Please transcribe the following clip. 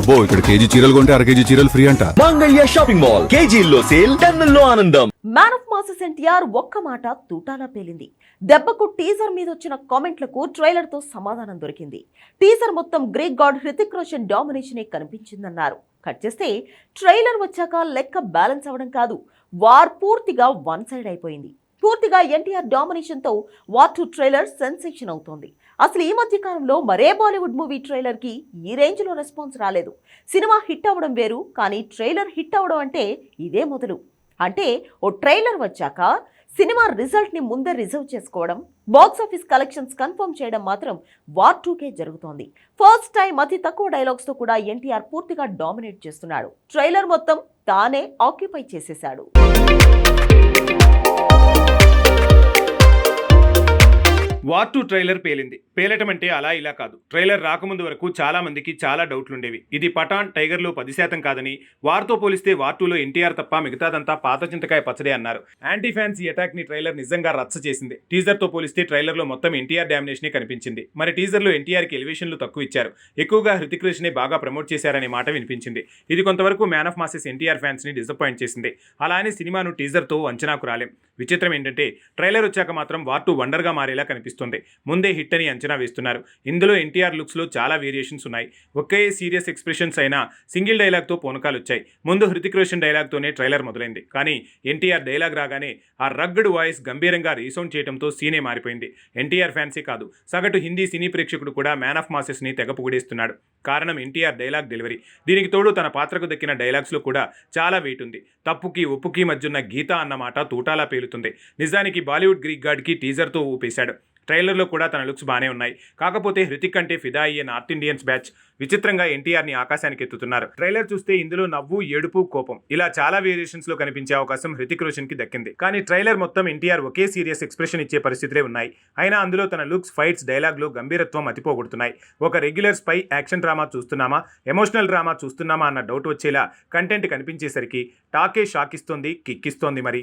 అబ్బో ఇక్కడ కేజీ చీరలు కొంటే అర కేజీ చీరలు ఫ్రీ అంట. Mangalya shopping mall. కేజీల్లో సేల్ టన్నుల్లో ఆనందం. మ్యాన్ ఆఫ్ మాసెస్ ఎన్టీఆర్ ఒక్క మాట తూటాలా పేలింది. దెబ్బకు టీజర్ మీద వచ్చిన కామెంట్లకు ట్రైలర్తో సమాధానం దొరికింది. టీజర్ మొత్తం గ్రీక్ గాడ్ హృతిక్ రోషన్ డామినేషనే కనిపించిందన్నారు. కట్ చేస్తే ట్రైలర్ వచ్చాక లెక్క బ్యాలెన్స్ అవ్వడం కాదు వార్ పూర్తిగా వన్ సైడ్ అయిపోయింది. పూర్తిగా ఎన్టీఆర్ డామినేషన్తో వార్ టూ ట్రైలర్ సెన్సేషన్ అవుతోంది. అసలు ఈ మధ్య కాలంలో మరే బాలీవుడ్ మూవీ ట్రైలర్కి ఈ రేంజ్లో రెస్పాన్స్ రాలేదు. సినిమా హిట్ అవ్వడం వేరు కానీ ట్రైలర్ హిట్ అవ్వడం అంటే ఇదే మొదలు. అంటే ఓ ట్రైలర్ వచ్చాక సినిమా రిజల్ట్ని ముందే రిజర్వ్ చేసుకోవడం బాక్సాఫీస్ కలెక్షన్స్ కన్ఫర్మ్ చేయడం మాత్రం వార్ టూకే జరుగుతోంది. ఫస్ట్ టైం అతి తక్కువ డైలాగ్స్తో కూడా ఎన్టీఆర్ పూర్తిగా డామినేట్ చేస్తున్నాడు. ట్రైలర్ మొత్తం తానే ఆక్యుపై చేసేశాడు. వార్ టూ ట్రైలర్ పేలింది. పేలటం అంటే అలా ఇలా కాదు. ట్రైలర్ రాకముందు వరకు చాలా మందికి చాలా డౌట్లుండేవి. ఇది పఠాన్ టైగర్లో పది శాతం కాదని వార్తో పోలిస్తే వార్ టూలో ఎన్టీఆర్ తప్ప మిగతాదంతా పాత చింతకాయ పచ్చడే అన్నారు. యాంటీ ఫ్యాన్స్ ఈ అటాక్ని ట్రైలర్ నిజంగా రచ్చ చేసింది. టీజర్తో పోలిస్తే ట్రైలర్లో మొత్తం ఎన్టీఆర్ డామినేషనే కనిపించింది. మరి టీజర్లో ఎన్టీఆర్కి ఎలివేషన్లు తక్కువ ఇచ్చారు. ఎక్కువగా హృతిక్ రోషనే బాగా ప్రమోట్ చేశారనే మాట వినిపించింది. ఇది కొంతవరకు మ్యాన్ ఆఫ్ మాసెస్ ఎన్టీఆర్ ఫ్యాన్స్ని డిసప్పాయింట్ చేసింది. అలానే సినిమాను టీజర్తో అంచనాకు రాలేం. విచిత్రం ఏంటంటే ట్రైలర్ వచ్చాక మాత్రం వార్ టూ వండర్గా మారేలా కనిపిస్తుంది. ముందే హిట్ అని అంచనా వేస్తున్నారు. ఇందులో ఎన్టీఆర్ లుక్స్లో చాలా వేరియేషన్స్ ఉన్నాయి. ఒకే సీరియస్ ఎక్స్ప్రెషన్స్ అయినా సింగిల్ డైలాగ్తో పోనకాలు వచ్చాయి ముందు హృతిక్ రోషన్ డైలాగ్తోనే ట్రైలర్ మొదలైంది. కానీ ఎన్టీఆర్ డైలాగ్ రాగానే ఆ రగ్గడ్ వాయిస్ గంభీరంగా రీసౌండ్ చేయడంతో సీనే మారిపోయింది. ఎన్టీఆర్ ఫ్యాన్సే కాదు సగటు హిందీ సినీ ప్రేక్షకుడు కూడా మ్యాన్ ఆఫ్ మాసెస్ని తెగ పొగిడేస్తున్నాడు. కారణం ఎన్టీఆర్ డైలాగ్ డెలివరీ దీనికి తోడు తన పాత్రకు దక్కిన డైలాగ్స్లో కూడా చాలా వెయిట్ ఉంది. తప్పుకి ఒప్పుకి మధ్యున్న గీత అన్నమాట తూటాలా పేలుతుంది. నిజానికి బాలీవుడ్ గ్రీక్ గాడ్కి టీజర్తో ఊపేశాడు. ట్రైలర్లో కూడా తన లుక్స్ బాగానే ఉన్నాయి. కాకపోతే హృతిక్ అంటే ఫిదా అయ్యే నార్త్ ఇండియన్స్ బ్యాచ్ విచిత్రంగా ఎన్టీఆర్ని ఆకాశానికి ఎత్తుతున్నారు. ట్రైలర్ చూస్తే ఇందులో నవ్వు ఏడుపు కోపం ఇలా చాలా వేరియేషన్స్లో కనిపించే అవకాశం హృతిక్ రోషన్కి దక్కింది. కానీ ట్రైలర్ మొత్తం ఎన్టీఆర్ ఒకే సీరియస్ ఎక్స్ప్రెషన్ ఇచ్చే పరిస్థితులే ఉన్నాయి. అయినా అందులో తన లుక్స్ ఫైట్స్ డైలాగ్లు గంభీరత్వం అతిపోగొడుతున్నాయి. ఒక రెగ్యులర్ స్పై యాక్షన్ డ్రామా చూస్తున్నామా ఎమోషనల్ డ్రామా చూస్తున్నామా అన్న డౌట్ వచ్చేలా కంటెంట్ కనిపించేసరికి టాకే షాక్ ఇస్తోంది కిక్కిస్తోంది మరి.